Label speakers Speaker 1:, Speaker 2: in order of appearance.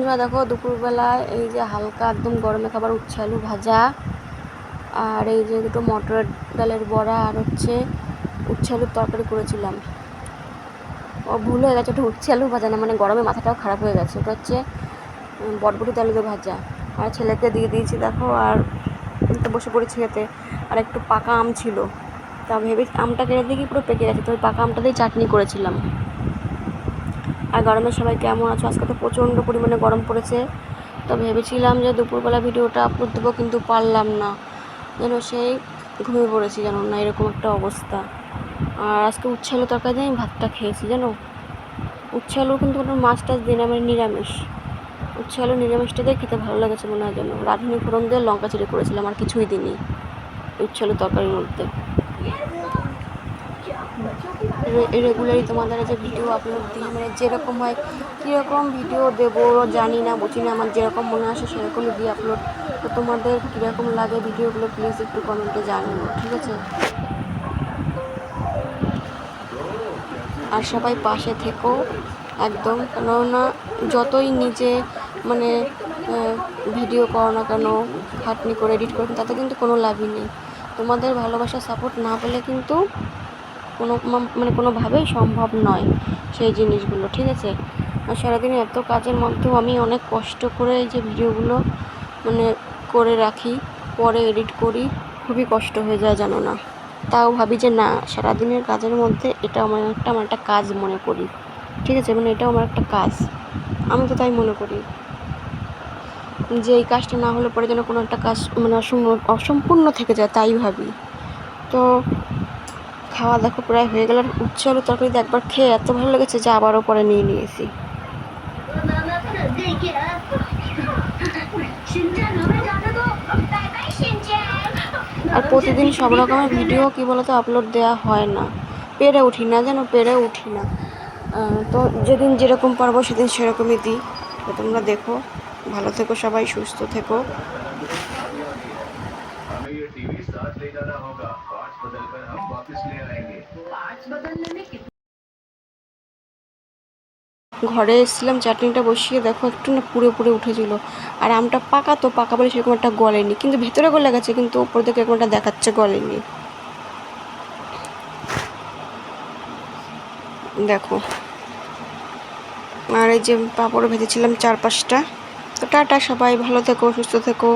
Speaker 1: বন্ধুরা দেখো, দুপুরবেলায় এই যে হালকা একদম গরমে খাবার উচ্ছে আলু ভাজা, আর এই যে দুটো মটর ডালের বড়া, আর হচ্ছে উচ্ছে আলুর তরকারি করেছিলাম। ও ভুল হয়ে গেছে, ওটা উচ্ছে আলু ভাজা না মানে গরমে মাথাটাও খারাপ হয়ে গেছে। ওটা হচ্ছে বটবটি আলুতে ভাজা। আর ছেলেকে দিয়ে দিয়েছি, দেখো, আর তো বসে পড়েছি খেতে। আর একটু পাকা আম ছিল। তা ভেবে আমটা কেটে দেখি পুরো পেকে গেছে? তো ওই পাকা আমটা দিয়ে চাটনি করেছিলাম। আর গরমের সবাই কেমন আছো? আজকে তো প্রচণ্ড পরিমাণে গরম পড়েছে। তো ভেবেছিলাম যে দুপুরবেলা ভিডিওটা আপলোড দেবো, কিন্তু পারলাম না। যেন সেই ঘুমিয়ে পড়েছি জানো না, এরকম একটা অবস্থা। আর আজকে উচ্ছে তরকারি দিয়ে আমি ভাতটা খেয়েছি, জানো? উচ্ছে কিন্তু কোনো মাছ টাছ দিন আমার নিরামিষ। উচ্ছে আলু নিরামিষটা দিয়ে খেতে ভালো লেগেছে মনে হয় যেন। রাঁধুনি ফোড়ন দিয়ে লঙ্কা চিড়ে করেছিলাম, আর কিছুই দিনই উচ্ছে তরকারির মধ্যে। রেগুলারই তোমাদের যে ভিডিও আপলোড দিই মানে যেরকম হয়, কীরকম ভিডিও দেবো জানি না, বুঝি না, আমার যেরকম মনে আসে সেরকমই দিই আপলোড তো তোমাদের কীরকম লাগে ভিডিওগুলো প্লিজ একটু কমেন্টে জানিও, ঠিক আছে? আর সবাই পাশে থেকো, একদম, কেননা যতই নিজে মানে ভিডিও করো না কেন, খাটনি করে এডিট করো, তাতে কিন্তু কোনো লাভই নেই। তোমাদের ভালোবাসা সাপোর্ট না পেলে কিন্তু কোনো মানে কোনোভাবেই সম্ভব নয় সেই জিনিসগুলো, ঠিক আছে? আর সারাদিন এত কাজের মধ্যেও আমি অনেক কষ্ট করে এই যে ভিডিওগুলো মানে করে রাখি, পরে এডিট করি, খুবই কষ্ট হয়ে যায় জানো না? তাও ভাবি যে না, সারাদিনের কাজের মধ্যে এটা আমার একটা আমার একটা কাজ মনে করি, ঠিক আছে? মানে এটাও আমার একটা কাজ। আমি তো তাই মনে করি যে এই কাজটা না হলে পরে যেন কোনো একটা কাজ মানে অসম- অসম্পূর্ণ থেকে যায়, তাই ভাবি। তো খাওয়া দেখো প্রায় হয়ে গেল উচ্ছে আলু তরকারি দিয়ে একবার খেয়ে এত ভালো লেগেছে যে আবারও পরে নিয়ে নিয়েছি। আর প্রতিদিন সব রকমের ভিডিও কি বলতো আপলোড দেওয়া হয় না। পেরে উঠি না যেন পেরে উঠি না। তো যেদিন যেরকম পারব সেদিন সেরকমই দিই। তো তোমরা দেখো। ভালো থেকো সবাই, সুস্থ থেকো।
Speaker 2: हमें ये टीवी साथ ले जाना होगा पार्ट्स बदलकर हम वापस ले आएंगे
Speaker 3: पार्ट्स बदलने में कितना
Speaker 1: ঘরে এসেছিলাম চাটনিটা বসিয়ে দেখো একটু না পুড়ে পুড়ে উঠেছিল আর আমটা পাকা তো পাকা বলে সেরকম একটা গলেনি কিন্তু ভেতরে গলে গেছে কিন্তু ওপর থেকে এরকম একটা দেখাচ্ছে গলেনি দেখো আর এই যে পাঁপড় ভেজেছিলাম চার পাঁচটা তো টাটা সবাই ভালো থেকো সুস্থ থেকো